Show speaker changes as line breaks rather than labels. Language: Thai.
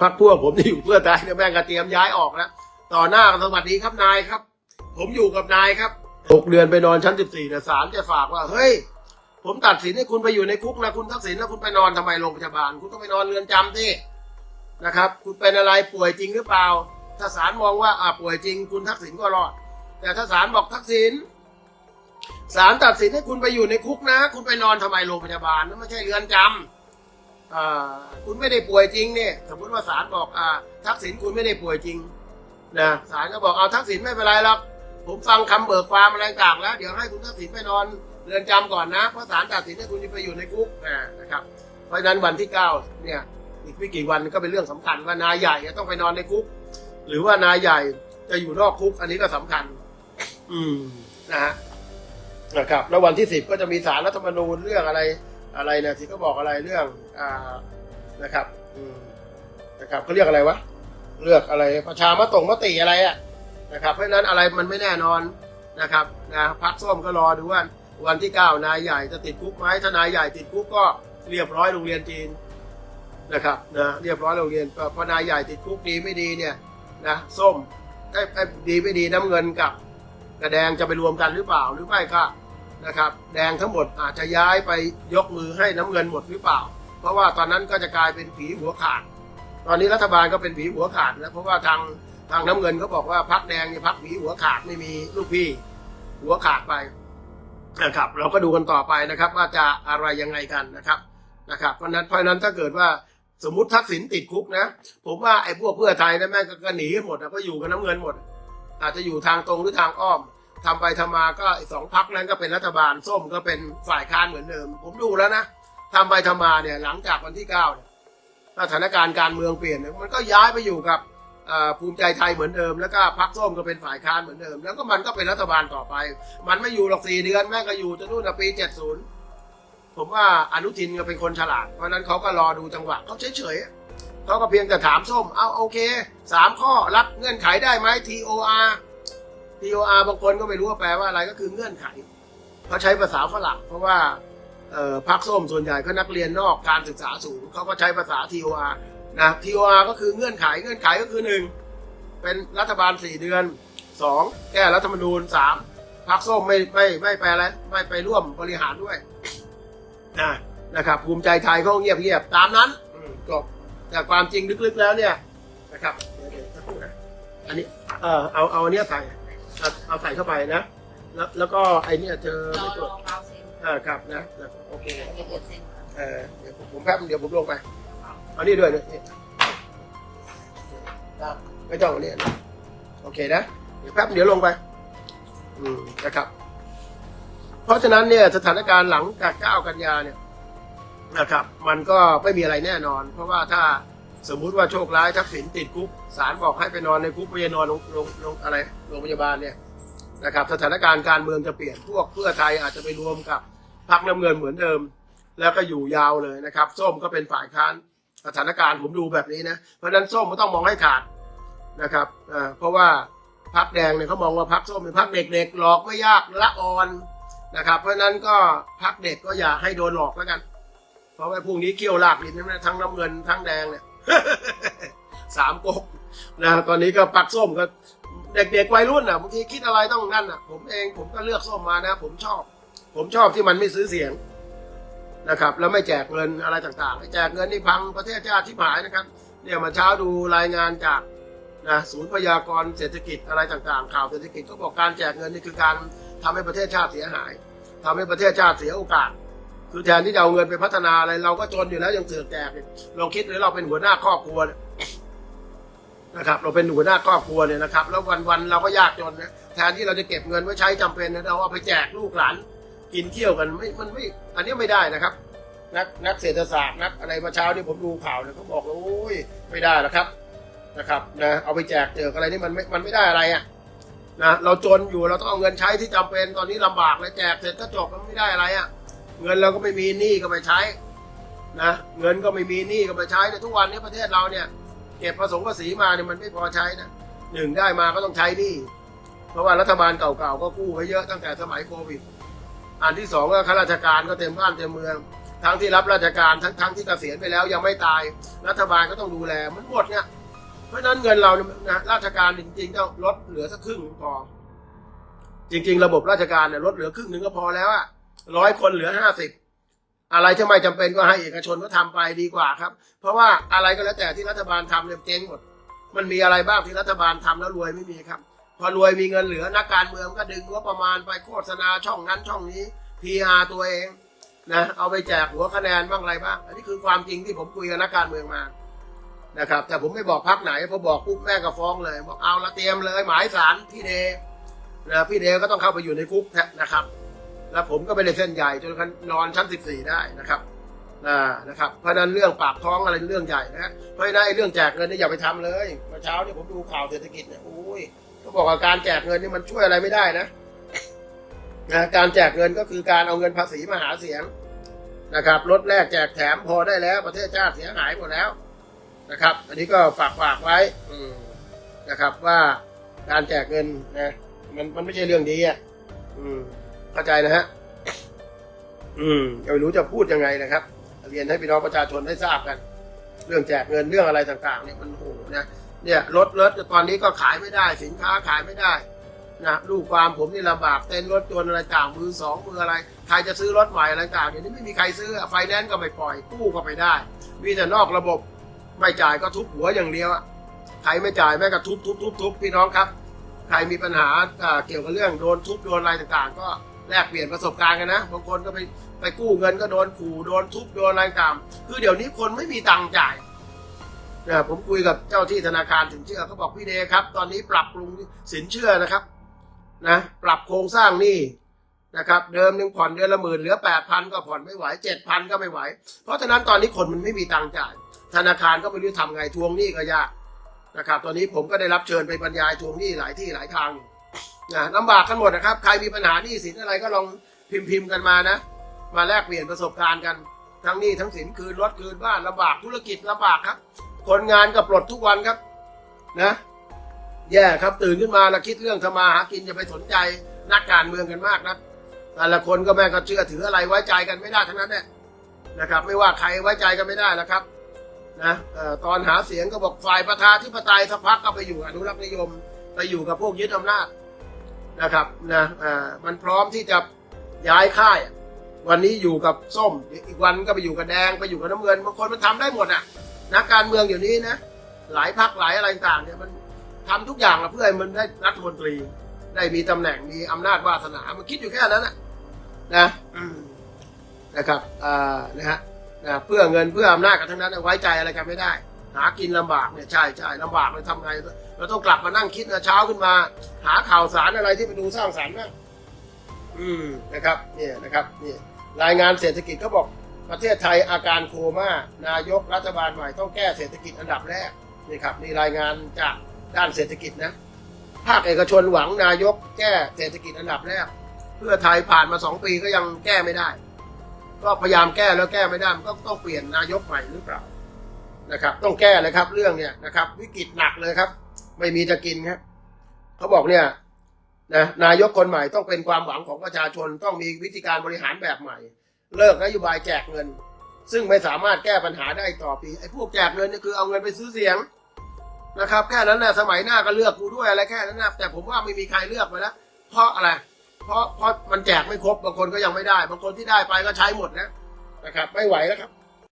พักพวกผมที่อยู่เพื่อไทยเนี่ยแม่งก็เตรียมย้ายออกแล้วต่อหน้าสวัสดีครับนายครับ ผมอยู่กับนายครับหกเดือนไปนอนชั้นสิบสี่เนี่ยศาลจะฝากว่าเฮ้ย ผมตัดสินให้คุณไปอยู่ในคุกนะคุณทักษิณแล้วคุณไปนอนทำไมโรงพยาบาล คุณต้องไปนอนเรือนจำที่นะครับ คุณเป็นอะไรป่วยจริงหรือเปล่า ถ้าศาลมองว่าอ่าป่วยจริง คุณทักษิณก็รอด แต่ถ้าศาลบอกทักษิณศาลตัดสินให้คุณไปอยู่ในคุกนะ คุณไปนอนทำไมโรงพยาบาลนั่นไม่ใช่เรือนจำอ่า คุณไม่ได้ป่วยจริงเนี่ยสมมติว่าศาลบอกอ่า ทักษิณคุณไม่ได้ป่วยจริงนะศาลก็บอกเอาทักษิณไม่เป็นไรหรอกผมฟังคำเบิกความอะไรต่างแล้ว เดี๋ยวให้คุณทักษิณไปนอนเรือนจำก่อนนะเพราะศาลตัดสินให้คุณไปอยู่ในคุกนะนะครับ เพราะฉะนั้นวันที่เก้าเนี่ยอีกไม่กี่วันก็เป็นเรื่องสำคัญว่านายใหญ่จะต้องไปนอนในคุก หรือว่านายใหญ่จะอยู่นอกคุกอันนี้ก็สำคัญ อืมนะฮะนะครับ แล้ววันที่สิบก็จะมีสารรัฐธรรมนูญเรื่องอะไร อะไรนะที่เขาบอกอะไรเรื่องอ่านะครับอืนะครับเขาเรียกอะไรวะเลือกอะไรประชามตงมติอะไรอะนะครับ เพราะฉะนั้นอะไรมันไม่แน่นอนนะครับนะพักส้มก็รอดูว่าวันที่เก้านายใหญ่จะติดคุกไหมถ้านายใหญ่ติดคุกก็เรียบร้อยโรงเรียนจีนนะครับนะเรียบร้อยโรงเรียนพอพอนายใหญ่ติดคุกดีไม่ดีเนี่ยนะส้มไอ้ดีไม่ดีน้ำเงินกับกระแดงจะไปรวมกันหรือเปล่าหรือไม่ก็ นะครับ แดงทั้งหมดอาจจะย้ายไปยกมือให้น้ำเงินหมดหรือเปล่า เพราะว่าตอนนั้นก็จะกลายเป็นผีหัวขาด ตอนนี้รัฐบาลก็เป็นผีหัวขาดนะเพราะว่าทางทางน้ำเงินเขาบอกว่าพักแดงเนี่ยพักผีหัวขาดไม่มีลูกพี่หัวขาดไปนะครับ เราก็ดูกันต่อไปนะครับ ว่าจะอะไรยังไงกันนะครับนะครับเพราะนั้นเพราะนั้นถ้าเกิดว่าสมมติทักษิณติดคุกนะ ผมว่าไอ้พวกเพื่อไทยนะแม่งก็หนีกันหมดนะก็อยู่กับน้ำเงินหมด อาจจะอยู่ทางตรงหรือทางอ้อม ทำไปทำมาก็สองพักนั้นก็เป็นรัฐบาลส้มก็เป็นฝ่ายค้านเหมือนเดิม ผมดูแล้วนะทำไปทำมาเนี่ยหลังจากวันที่เก้าเนี่ยสถานการณ์การเมืองเปลี่ยนมันก็ย้ายไปอยู่กับภูมิใจไทยเหมือนเดิมแล้วก็พักส้มก็เป็นฝ่ายค้านเหมือนเดิม แล้วก็มันก็เป็นรัฐบาลต่อไป มันไม่อยู่หรอกสี่เดือนแม่ก็อยู่จนนู่นปีเจ็ดศูนย์ผมว่าอนุทินก็เป็นคนฉลาดเพราะฉะนั้นเขาก็รอดูจังหวะเขาเฉยๆเขาก็เพียงแต่ถามส้ม เอาโอเคสามข้อรับเงื่อนไขได้ไหม TOR TOR บางคนก็ไม่รู้ว่าแปลว่าอะไรก็คือเงื่อนไขเขาใช้ภาษาฝรั่งเพราะว่าพักส้มส่วนใหญ่ก็นักเรียนนอกการศึกษาสูงเขาก็ใช้ภาษา TOR นะ TOR ก็คือเงื่อนไขเงื่อนไขก็คือหนึ่งเป็นรัฐบาลสี่เดือนสองแก้รัฐธรรมนูญสามพักส้มไม่ไม่ไม่ไปแล้วไม่ไปร่วมบริหารด้วยนะนะครับภูมิใจไทยเขาเงียบเงียบๆตามนั้นจบแต่ความจริงลึกๆแล้วเนี่ยนะครับอันนี้เออเอาเอาอันเนี้ยใส่ เอาเอาใส่เข้าไปนะ แล้วแล้วก็ไอเนี่ยเธอ
รอ
ไม่ตร
ร
วจ
อเบาเซ็น
อ่าครับนะโอเค
เดี๋ยวเดี๋ยวเซ็น
เออเดี๋ยวผมแป๊บเดี๋ยวผมลงไปเอานี่ด้วยนะนี่ไม่ต้องอันนี้นะโอเคนะเดี๋ยวแป๊บเดี๋ยวลงไป อืมนะครับ เพราะฉะนั้นเนี่ยสถานการณ์หลังจาก 9 กันยาเนี่ยนะครับ มันก็ไม่มีอะไรแน่นอน เพราะว่าถ้า สมมุติว่าโชคร้ายทักษิณติดคุกศาลบอกให้ไปนอนในคุกไม่ใช่นอนโรงโรงโรงอะไรโรงพยาบาลเนี่ยนะครับสถานการณ์การเมืองจะเปลี่ยนพวกเพื่อไทยอาจจะไปรวมกับพรรคน้ำเงินเหมือนเดิม แล้วก็อยู่ยาวเลยนะครับ ส้มก็เป็นฝ่ายค้านสถานการณ์ผมดูแบบนี้นะเพราะนั้นส้มก็ต้องมองให้ขาดนะครับเพราะว่าพรรคแดงเนี่ยเขามองว่าพรรคส้มเป็นพรรคเด็กๆหลอกไม่ยากละอ่อนนะครับ เพราะนั้นก็พรรคเด็กก็อย่าให้โดนหลอกแล้วกัน เพราะว่าพรุ่งนี้เกี่ยวลากลิ้นนะทั้งน้ำเงินทั้งแดงเนี่ย สามก๊กนะตอนนี้ก็พรรคส้มก็เด็กๆวัยรุ่นอะบางทีคิดอะไรต้องนั่นอะ ผมเองผมก็เลือกส้มมานะ ผมชอบ ผมชอบที่มันไม่ซื้อเสียงนะครับ แล้วไม่แจกเงินอะไรต่างๆแจกเงินนี่พังประเทศชาติที่หายนะครับ เนี่ยมาเช้าดูรายงานจากนะศูนย์พยากรเศรษฐกิจอะไรต่างๆ ข่าวเศรษฐกิจก็บอกการแจกเงินนี่คือการทำให้ประเทศชาติเสียหายทำให้ประเทศชาติเสียโอกาส คือแทนที่จะเอาเงินไปพัฒนาอะไร เราก็จนอยู่แล้วยังเสือกแจกเลยลองคิดเลยเราเป็นหัวหน้าครอบครัวนะครับ เราเป็นหัวหน้าครอบครัวเนี่ยนะครับ แล้ววันๆเราก็ยากจนนะแทนที่เราจะเก็บเงินไว้ใช้จำเป็นนะเราเอาไปแจกลูกหลานกินเที่ยวกันไม่มันไม่อันนี้ไม่ได้นะครับ นักนักเศรษฐศาสตร์นักอะไรมาเช้านี่ผมดูข่าวเนี่ยเขาบอกว่าโอ้ยไม่ได้นะครับนะครับนะเอาไปแจกเจออะไรนี่มันไม่มันไม่ได้อะไรอะนะเราจนอยู่เราต้องเอาเงินใช้ที่จำเป็นตอนนี้ลำบากเลยแจกเสร็จก็จบมันไม่ได้อะไรอะ เงินเราก็ไม่มีหนี้ก็ไปใช้นะเงินก็ไม่มีหนี้ก็ไปใช้ในทุกวันนี้ประเทศเราเนี่ยเก็บภาษีภาษีมาเนี่ยมันไม่พอใช้นะหนึ่งได้มาก็ต้องใช้หนี่เพราะว่ารัฐบาลเก่าๆก็กู้ไว้เยอะตั้งแต่สมัยโควิดอันที่สองก็ข้าราชการก็เต็มบ้านเต็มเมืองทั้งที่รับราชการทั้งทั้งที่เกษียณไปแล้วยังไม่ตาย รัฐบาลก็ต้องดูแลมันหมดเนี่ยเพราะนั้นเงินเราเนี่ยนะราชการจริงๆต้องลดเหลือสักครึ่งพอจริง ๆ ระบบราชการเนี่ยลดเหลือครึ่งหนึ่งก็พอแล้วอะ ร้อยคนเหลือห้าสิบอะไรที่ไม่จำเป็นก็ให้เอกชนก็ทำไปดีกว่าครับ เพราะว่าอะไรก็แล้วแต่ที่รัฐบาลทำเนี่ยเจ๊งหมด มันมีอะไรบ้างที่รัฐบาลทำแล้วรวยไม่มีครับ พอรวยมีเงินเหลือนักการเมืองก็ดึงงบประมาณไปโฆษณาช่องนั้นช่องนี้ PR ตัวเองนะเอาไปแจกหัวคะแนนบ้างอะไรบ้าง อันนี้คือความจริงที่ผมคุยกับนักการเมืองมานะครับ แต่ผมไม่บอกพักไหนพอบอกปุ๊บแม่ก็ฟ้องเลย บอกเอาละเตรียมเลยหมายสารพี่เดนะพี่เดก็ต้องเข้าไปอยู่ในคุกนะครับ แล้วผมก็ไม่ได้เส้นใหญ่จนนอนชั้น 14 ได้นะครับอ่านะครับ เพราะนั้นเรื่องปากท้องอะไรเรื่องใหญ่นะเพราะฉะนั้นไอ้เรื่องแจกเงินนี่อย่าไปทำเลยเมื่อเช้านี่ผมดูข่าวเศรษฐกิจเนี่ยโอ้ยเขาบอกว่าการแจกเงินนี่มันช่วยอะไรไม่ได้นะนะการแจกเงินก็คือการเอาเงินภาษีมาหาเสียงนะครับลดแลกแจกแถมพอได้แล้ว ประเทศชาติเสียหายหมดแล้วนะครับ อันนี้ก็ฝากฝากไว้อืนะครับว่าการแจกเงินนะมันมันไม่ใช่เรื่องดีอะอืม เข้าใจนะฮะ อืมยังไม่รู้จะพูดยังไงนะครับ เรียนให้พี่น้องประชาชนได้ทราบกัน เรื่องแจกเงินเรื่องอะไรต่าง ๆ เนี่ยมันโหนะเนี่ยรถรถตอนนี้ก็ขายไม่ได้ สินค้าขายไม่ได้นะลูกความผมนี่ลำบากเต้นรถจนอะไรต่างมือสองมืออะไรใครจะซื้อรถใหม่อะไรต่างเดี๋ยวนี้ไม่มีใครซื้อไฟแนนซ์ก็ไม่ปล่อยกู้ก็ไม่ได้ มีแต่นอกระบบไม่จ่ายก็ทุบหัวอย่างเดียวอะใครไม่จ่ายแม่ก็ทุบทุบทุบทุบพี่น้องครับ ใครมีปัญหาอ่าเกี่ยวกับเรื่องโดนทุบโดนอะไรต่างๆ ก็ แลกเปลี่ยนประสบการณ์กันนะบางคนก็ไปไปกู้เงินก็โดนขู่โดนทุบโดนอะไรต่างคือเดี๋ยวนี้คนไม่มีตังค์จ่ายนะผมคุยกับเจ้าที่ธนาคารสินเชื่อเขาบอกพี่เดครับ ตอนนี้ปรับปรุงสินเชื่อนะครับนะปรับโครงสร้างนี้นะครับ เดิมหนึ่งผ่อนเดือนละหมื่นเหลือแปดพันก็ผ่อนไม่ไหวเจ็ดพันก็ไม่ไหว เพราะฉะนั้นตอนนี้คนมันไม่มีตังค์จ่าย ธนาคารก็ไม่รู้ทำไงทวงหนี้ก็ยากนะครับ ตอนนี้ผมก็ได้รับเชิญไปบรรยายทวงหนี้หลายที่หลายทางอยู่ นะลำบากกันหมดนะครับ ใครมีปัญหาหนี้สินอะไรก็ลองพิมพ์พิมพ์กันมานะ มาแลกเปลี่ยนประสบการณ์กัน ทั้งหนี้ทั้งสินคืนรถคืนบ้านลำบากธุรกิจลำบากครับ คนงานก็ปลดทุกวันครับนะ แย่ครับตื่นขึ้นมาแล้วคิดเรื่องทำมาหากินอย่าไปสนใจนักการเมืองกันมากนะแต่ละคนก็แม่ก็เชื่อถืออะไรไว้ใจกันไม่ได้ทั้งนั้นแหละนะครับ ไม่ว่าใครไว้ใจกันไม่ได้แล้วครับนะออตอนหาเสียงก็บอกฝ่ายประชาธิปไตยสักพักก็ไปอยู่อนุรักษ์นิยม ไปอยู่กับพวกยึดอำนาจ นะครับนะอ่ามันพร้อมที่จะย้ายค่ายอะวันนี้อยู่กับส้มอีกวันก็ไปอยู่กับแดงไปอยู่กับน้ำเงินบางคนมันทำได้หมดอะนักการเมืองเดี๋ยวนี้นะหลายพักหลายอะไรต่างเนี่ยมันทำทุกอย่างละเพื่อให้มันได้รัฐมนตรี ได้มีตำแหน่งมีอำนาจวาสนา มันคิดอยู่แค่นั้นนะนะอืมนะครับอ่านะฮะนะเพื่อเงินเพื่ออำนาจกันทั้งนั้นไว้ใจอะไรกันไม่ได้ หากินลำบากเนี่ยใช่ใช่ลำบากเลยทำไงเราต้องกลับมานั่งคิดนะเช้าขึ้นมา หาข่าวสารอะไรที่ไปดูสร้างสรรค์นะอืมนะครับเนี่ยนะครับนี่รายงานเศรษฐกิจเขาบอกประเทศไทยอาการโคม่านายกรัฐบาลใหม่ต้องแก้เศรษฐกิจอันดับแรกนี่ครับนี่รายงานจากด้านเศรษฐกิจนะภาคเอกชนหวังนายกแก้เศรษฐกิจอันดับแรก เพื่อไทยผ่านมาสองปีก็ยังแก้ไม่ได้ ก็พยายามแก้แล้วแก้ไม่ได้มันก็ต้องเปลี่ยนนายกใหม่หรือเปล่า นะครับ ต้องแก้เลยครับ เรื่องเนี่ยนะครับ วิกฤตหนักเลยครับ ไม่มีจะกินครับเขาบอกเนี่ยนะนายกคนใหม่ต้องเป็นความหวังของประชาชนต้องมีวิธีการบริหารแบบใหม่ เลิกนโยบายแจกเงิน ซึ่งไม่สามารถแก้ปัญหาได้ต่อปีไอ้พวกแจกเงินนี่คือเอาเงินไปซื้อเสียงนะครับแค่นั้นนะสมัยหน้าก็เลือกกูด้วยอะไรแค่นั้นนะแต่ผมว่าไม่มีใครเลือกไปแล้วเพราะอะไร เพราะเพราะมันแจกไม่ครบบางคนก็ยังไม่ได้ บางคนที่ได้ไปก็ใช้หมดนะนะครับ ไม่ไหวแล้วครับ